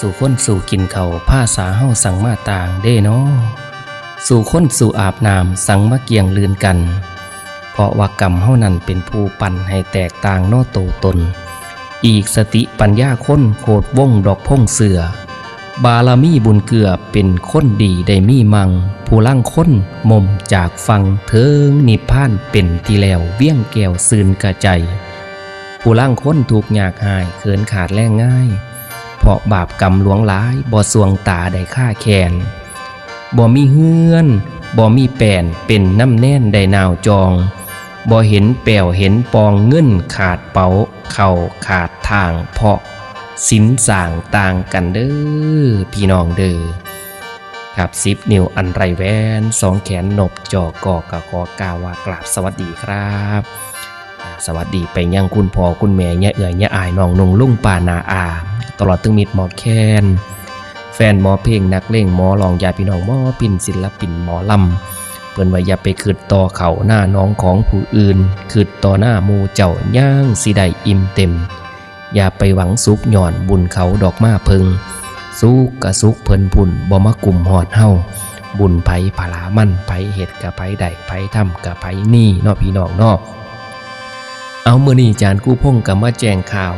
สู่คนสู่กินเขาผ้าสาเฮาสังมาต่างเด้เนาะสู่คนสู่อาบน้ำสังมาเกียงลืนกัน เพราะว่ากรรมเฮานั้นเป็นผู้ปั่นให้แตกต่างนอโตตน อีกสติปัญญาค้นโคดว่งดอกพงเสือบารมีบุญเกือเป็นคนดีได้มีมัง ผู้ล่างค้นมมจากฟังเทิงนิพพานเป็นที่แล้วเวี่ยงแก้วซืนกระใจ ผู้ล่างค้นถูกอยากหายเขินขาดแรงง่าย เพราะบาปกรรมหลวงหลายบ่สวงตาได้ฆ่าแขนบ่มีเฮือนบ่มีแป่นเป็นน้ำแน่นได้นาวจองบ่เห็นแปวเห็นปองเงินขาดเป๋าเข่าขาดทางเพราะสินสางต่างกันเด้อพี่น้องเด้อครับสิบนิวอันไรแวนสองแขนหนบจอกอกะขอกาวว่ากราบสวัสดีครับ สวัสดีไปยังคุณพ่อคุณแม่ย่าเอื่อยย่าอายน้องนงลุ่งป่านาอา ตลอดถึงมิดหมอแคนแฟนหมอเพลงนักเล่งหมอลองยาพี่น้องหมอปิ่นศิลปินหมอลำเพิ่นว่าอย่าไปคืดต่อเขาหน้าน้องของผู้อื่นคืดต่อหน้ามูเจ้าย่างสิได้อิ่มเต็ม อย่าไปหวังสุกหย่อนบุญเขาดอกมาเพิงสุกกะสุกเพิ่นพุ่นบ่มากลุ่มหอดเฮาบุญไผ่ผลามันไผ่เห็ดกะไผใดไผ่ทำกะไผ่นี่นอพี่น้องนอกเอาเมื้อนี้จานกู้พงกะมาแจงข่าว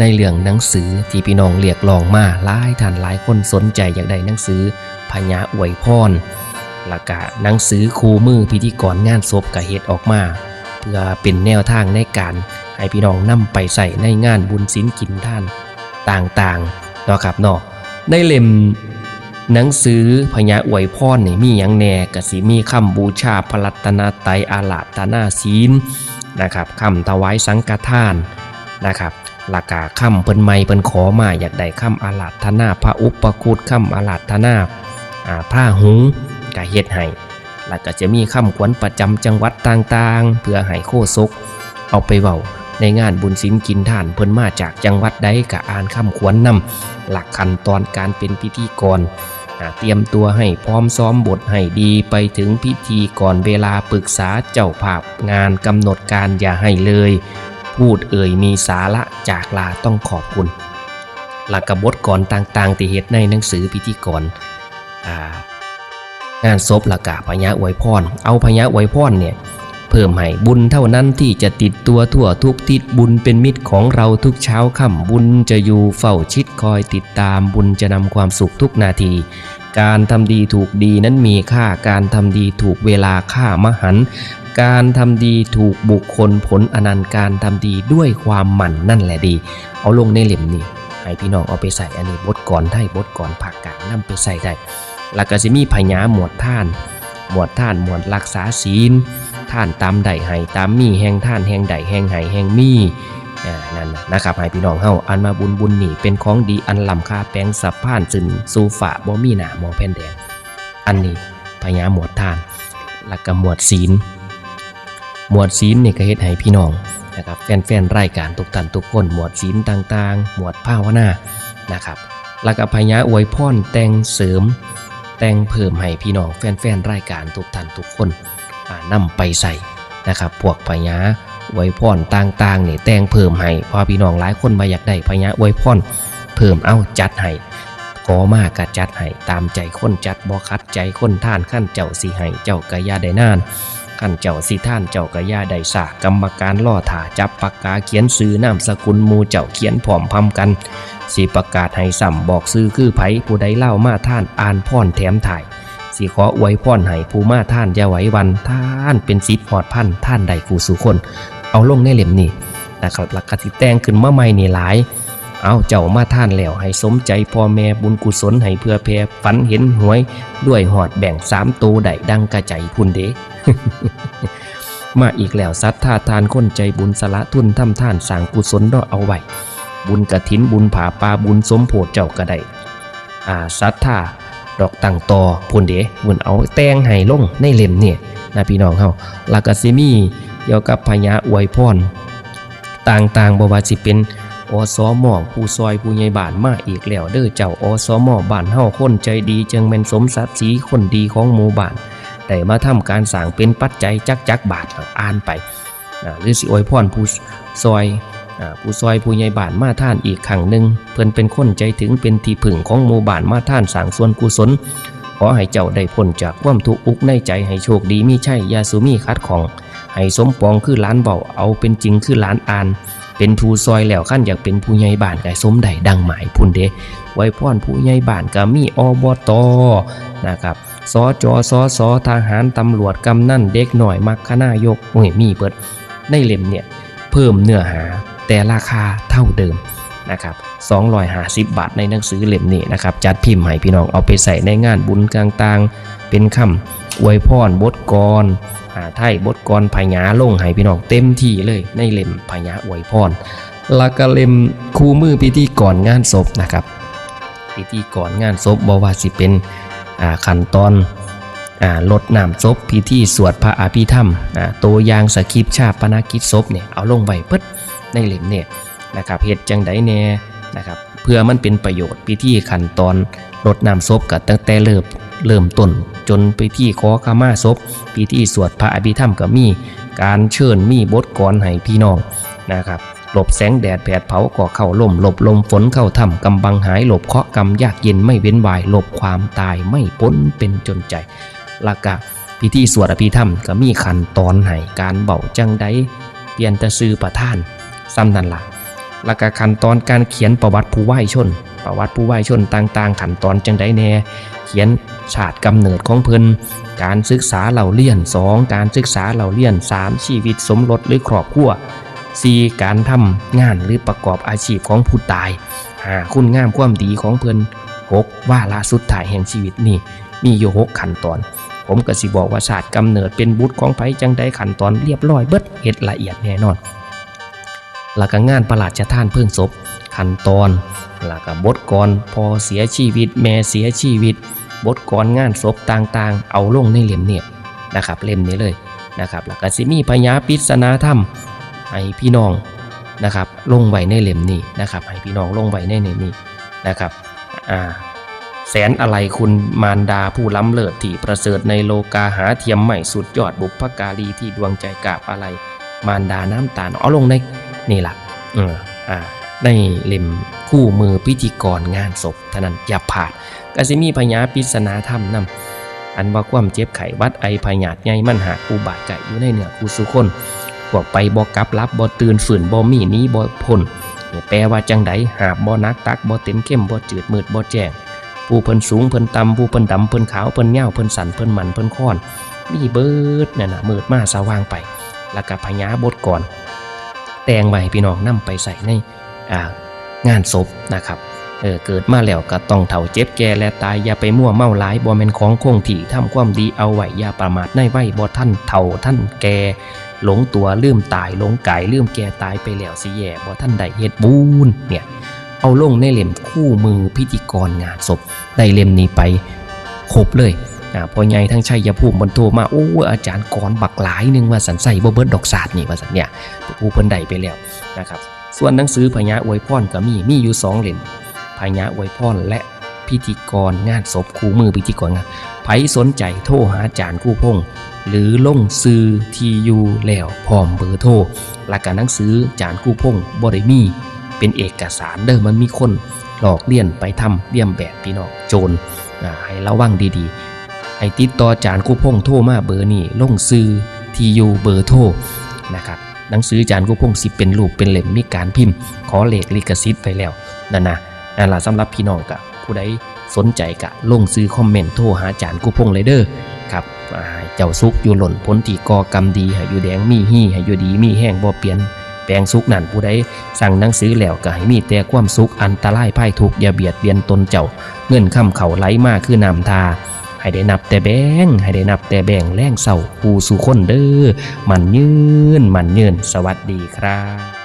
ในเรื่องหนังสือที่พี่น้องเรียกร้องมาหลายท่านหลายคนสนใจอยากได้หนังสือพญาอวยพรละกะหนังสือคู่มือพิธีกรงานศพกะเฮ็ดออกมา เพื่อเป็นแนวทางในการให้พี่น้องนำไปใส่ในงานบุญศีลกินท่านต่างๆเนาะครับเนาะในเล่มหนังสือพญาอวยพรนี่มีหยังแหน่กสิมีคำบูชาพระรัตนตรัยอาลาตนาศีลนะครับคำถวายสังฆทานนะครับ ลักกาค่ำเพิ่นไม่เพิ่นขอมาอยากได้ค่ำอาลาธนาพระอุปคุตค่ำอาลาธนาอาผ้าหุงกะเฮ็ดให้แล้วก็จะมีค่ำขวัญประจำจังหวัดต่างๆ เพื่อให้โคศก เอาไปเว้าในงานบุญศีลกินท่านเพิ่นมาจากจังหวัดใดกะอ่านคำขวัญนำหลักขั้นตอนการเป็นพิธีกรเตรียมตัวให้พร้อมซ้อมบทให้ดีไปถึงพิธีก่อนเวลาปรึกษาเจ้าภาพงานกำหนดการอย่าให้เลย พูดเอ่ยมีสาระจากลาต้องขอบคุณ หลักกบฏก่อนต่างๆ ที่เหตุในหนังสือพิธีกรอ่างานศพหลักกาพญาอวยพร เอาพญาอวยพรเนี่ยเพิ่มให้บุญเท่านั้นที่จะติดตัวทั่วทุกทิศบุญเป็นมิตรของเราทุกเช้าค่ำบุญจะอยู่เฝ้าชิดคอยติดตามบุญจะนำความสุขทุกนาที การทำดีถูกดีนั้นมีค่าการทำดีถูกเวลาค่ามหัน การทำดีถูกบุคคลผลอนันต์การทำดีด้วยความหมั่นนั่นแหละดี เอาลงในเหล่มนี้ให้พี่น้องเอาไปใส่อันนี้บทก่อนไทยบทก่อนภาคกางนำไปใส่ได้แล้วก็จะมีพญาหมวดท่าน หมวดท่านหมวดรักษาศีลท่านตามใดให้ตามมีแห่งท่านแห่งใดแห่งไหแห่งมีนั่นนะครับให้พี่น้องเฮาอันมาบุญบุญนี่เป็นของดีอันลำค่าแปลงสับผ่านซึนสูฝาบ่มีหนาหมอแผ่นแดงอันนี้พญาหมวดท่าน แล้วก็หมวดศีล หมวดศีลนี่ก็เฮ็ดให้พี่น้องนะครับแฟนๆรายการทุกท่านทุกคน หมวดศีลต่างๆ หมวดภาวนานะครับแล้วก็พญาอวยพรแต่งเสริม แต่งเพิ่มให้พี่น้องแฟนๆรายการทุกท่านทุกคนอ่าไปใส่นะครับพวกพญาอวยพรต่างๆนี่แต่งเพิ่มให้พอพี่น้องหลายคนมาอยากได้พญาอวยพรเพิ่มเอาจัดให้ขอมากก็จัดให้ตามใจคนจัดบ่คัดใจคนท่านขั้นเจ้าสิให้เจ้ากะยาได้นาน ขันเจ้าสิท่านเจ้ากะยาได้สากกรรมการล่อถาจับปากกาเขียนซื้อนามสกุลมูเจ้าเขียนผอมพำกัน สิประกาศให้สัมบอกซื้อคือไผผู้ใดเล่ามาท่านอ่านพ่อนแถมถ่าย สิขออวยพ่อนให้ผู้มาท่านอย่าไหววันท่านเป็นสิทธิ์หอดพันท่านใดคู่สู่คน เอาลงในเล่มนี้นะครับหลักกติแต่งขึ้นมาใหม่นี่หลาย เอาเจ้ามาท่านแล้วให้สมใจพ่อแม่บุญกุศลให้เพื่อแพ่ฝันเห็นหวย ด้วยหอดแบ่งสามตัวใดดังกระใจพุ่นเดมาอีกแล้วซัดท่าทานคนใจบุญสละทุนทำท่านสร้างกุศลดอเอาไว้บุญกระถินบุญผาปาบุญสมโพธเจ้าก็ได้อ่าซัดท่าดอกตั้งตอพุ่นเดบุญเอาแตงให้ลงในเล่มเนี่ยนะพี่น้องเฮาลากาซิมีเกี่ยวกับพญาอวยพรต่างๆบว่าสิเป็น อสอมอผู้ซอยผู้ใหญ่บ้านมาอีกแล้วเด้อเจ้าอสอมอบ้านเฮาคนใจดีจึงเป็นสมศักดิ์ศรีคนดีของหมู่บ้านได้มาทำการสร้างเป็นปัจจัยจักจักบาทอ่านไปหรือสิอวยพรผู้ซอยผู้ซอยผู้ใหญ่บ้านมาท่านอีกครั้งหนึ่งเพิ่นเป็นคนใจถึงเป็นที่พึ่งของหมู่บ้านมาท่านสร้างส่วนกุศลขอให้เจ้าได้พ้นจากความทุกข์อุกในใจให้โชคดีมีใช่ยาสุมีคัดของ ให้สมปองคือล้านเบาเอาเป็นจริงคือล้านอ่าน เป็นผู้ซอยแล้วขั้นอยากเป็นผู้ใหญ่บ้านก็สมได้ดังหมายพุ่นเดไว้พ่อนผู้ใหญ่บ้านก็มีอบตนะครับสจอสสทหารตำรวจกำนันเด็กหน่อยมักคณายกโอ้ยมีเบิดในเล่มเนี่ยเพิ่มเนื้อหาแต่ราคาเท่าเดิมนะครับ250 บาทในหนังสือเล่มนี้นะครับจัดพิมพ์ให้พี่น้องเอาไปใส่ในงานบุญต่างๆ เป็นคำอวยพรบทกร่าไทยบทกรพญาลงให้พี่น้องเต็มที่เลยในเล่มพญาอวยพรแล้วก็เล่มคู่มือพิธีก่อนงานศพนะครับ พิธีก่อนงานศพบว่าสิเป็นอ่าขั้นตอนอ่าลดน้ำศพพิธีสวดพระอภิธรรมอ่าตัวยางสคริปชาปนกิจศพเนี่ยเอาลงไว้เพิดในเล่มเนี่ยนะครับเฮ็ดจังไดแน่นะครับเพื่อมันเป็นประโยชน์พิธีขั้นตอนลดน้ำศพก็ตั้งแต่เริ่มเริ่มต้น จนไปที่ขอขมาศพพิธีสวดพระอภิธรรมก็มีการเชิญมีบทกรให้พี่น้องนะครับหลบแสงแดดแผดเผาก่อเข้าล่มหลบลมฝนเข้าถ้ำกำบังหายหลบเคาะกรรมยากเย็นไม่เว้นวายหลบความตายไม่พ้นเป็นจนใจละกะพิธีสวดอภิธรรมก็มีขันตอนให้การเบาจังใดเปลี่ยนตะซื้อประท่านซ้ำนั่นละและกะขันตอนการเขียนประวัติผู้ไหว้ชน ประวัติผู้ไหว้ชนต่างๆ ขันตอนจังใดแน่เขียน ชาติกำเนิดของเพิ่นการศึกษาเหล่าเลี่ยน 2 การศึกษาเหล่าเลี่ยน 3 ชีวิตสมรสหรือครอบครัว 4. การทำงานหรือประกอบอาชีพของผู้ตาย 5. คุณงามความดีของเพิ่น 6. ว่าลาสุดท้ายแห่งชีวิตนี่มีอยู่หกขั้นตอน ผมก็สิบอกว่าศาสตร์กำเนิดเป็นบุตรของไผจังได้ขั้นตอนเรียบร้อยเบิดเฮ็ดละเอียดแน่นอนแล้วก็งานประหลาดจะท่านเพิ่งศพขั้นตอนแล้วก็บทกรพอเสียชีวิต แม่เสียชีวิต บทกรงานศพต่างๆ เอาลงในเล่มเนี่ยนะครับเล่มนี้เลยนะครับแล้วก็สิมีพญาปิศนาธรรมให้พี่น้องนะครับลงไว้ในเล่มนี้นะครับให้พี่น้องลงไว้ในในนี้นะครับอ่าแสนอะไรคุณมารดาผู้ล้ำเลิศที่ประเสริฐในโลกาหาเทียมใหม่สุดยอดบุพการีที่ดวงใจกาบอะไร มารดาน้ำตาลเอาลงในนี่ล่ะเอออ่า ในเล่มคู่มือพิธีกรงานศพท่านั้นยาผานกสิมีพญาปริศนาธรรมนำอันว่าความเจ็บไขวัดไอพยาธิใหญ่มันหากอุบาทไก่อยู่ในเหนือคูสุคนพวกไปบ่กลับรับบ่ตื่นฝืนบ่มีนี้บ่พ้นแปลว่าจังไดหาบบ่นักตักบ่เต็มเข้มบ่จืดมืดบ่แจ้งผู้เพิ่นสูงเพิ่นต่ำผู้เพิ่นดำเพิ่นขาวเพิ่นยาเพิ่นสันเพิ่นมันเพิ่นค้อน มีเบิดนั่นน่ะมืดมาสว่างไป แล้วก็พญาบทก่อน แต่งไว้ให้พี่น้องนำไปใส่ใน งานศพนะครับเออเกิดมาแล้วก็ต้องเฒ่าเจ็บแก่และตายอย่าไปมั่วเมาหลายบ่แม่นของคงที่ทำความดีเอาไว้อย่าประมาทในไว้บ่ท่านเฒ่าท่านแก่หลงตัวลืมตายหลงกายลืมแก่ตายไปแล้วสิแย่บ่ท่านได้เฮ็ดบุญเนี่ยเอาลงในเล่มคู่มือพิธีกรงานศพได้เล่มนี้ไปครบเลย พอใหญ่ทั้งชัยภูมิบนโทรมาโอ้อาจารย์กรบักหลายหนึงว่าสันใส่บ่เบิดดอกศาสตร์นี่ว่าสันเนี่ยผู้เพิ่นได้ไปแล้วนะครับส่วนหนังสือพญาอวยพรก็มีมีอยู่สองเล่มพญาอวยพรและพิธีกรงานศพคู่มือพิธีกรงานไผสนใจโทรหาอาจารย์กู้พงหรือลงซื้อทีอยู่แล้วพร้อมเบอร์โทรหลักการหนังสือจานกู้พงบริมี เป็นเอกสารเดิมมันมีคนหลอกเลี่ยนไปทำเลี่ยมแบบพี่น้องโจรอ่าให้ระวังดีๆ ให้ติดต่อจานกู้พงโทรมาเบอร์นี้ลงซื้อที่อยู่เบอร์โทรนะครับหนังสือจานกู้พงสิเป็นรูปเป็นเล่มมีการพิมพ์ ขอเลขลิขสิทธิ์ไปแล้วนั่นนะนั่นละสำหรับพี่น้องกับผู้ใดสนใจกะลงซื้อคอมเมนต์โทรหาจานกู้พงเลยเด้อครับเจ้าสุกอยู่หล่นพ้นที่กอกรรมดีให้อยู่แดงมีหี่ให้อยู่ดีมีแห้งบ่เปลี่ยนแปลงสุกนั่นผู้ใดสั่งหนังสือแล้วก็ให้มีแต่ความสุขอันตรายพ่ายทุกอย่าเบียดเบียนตนเจ้า เงินคำเขาไหลมากคือนำทา ให้ได้นับแต่แบงให้ได้นับแต่แบ่งแรงเศร้าผู้สู่คนเด้อมันยืนมันยืนสวัสดีครับ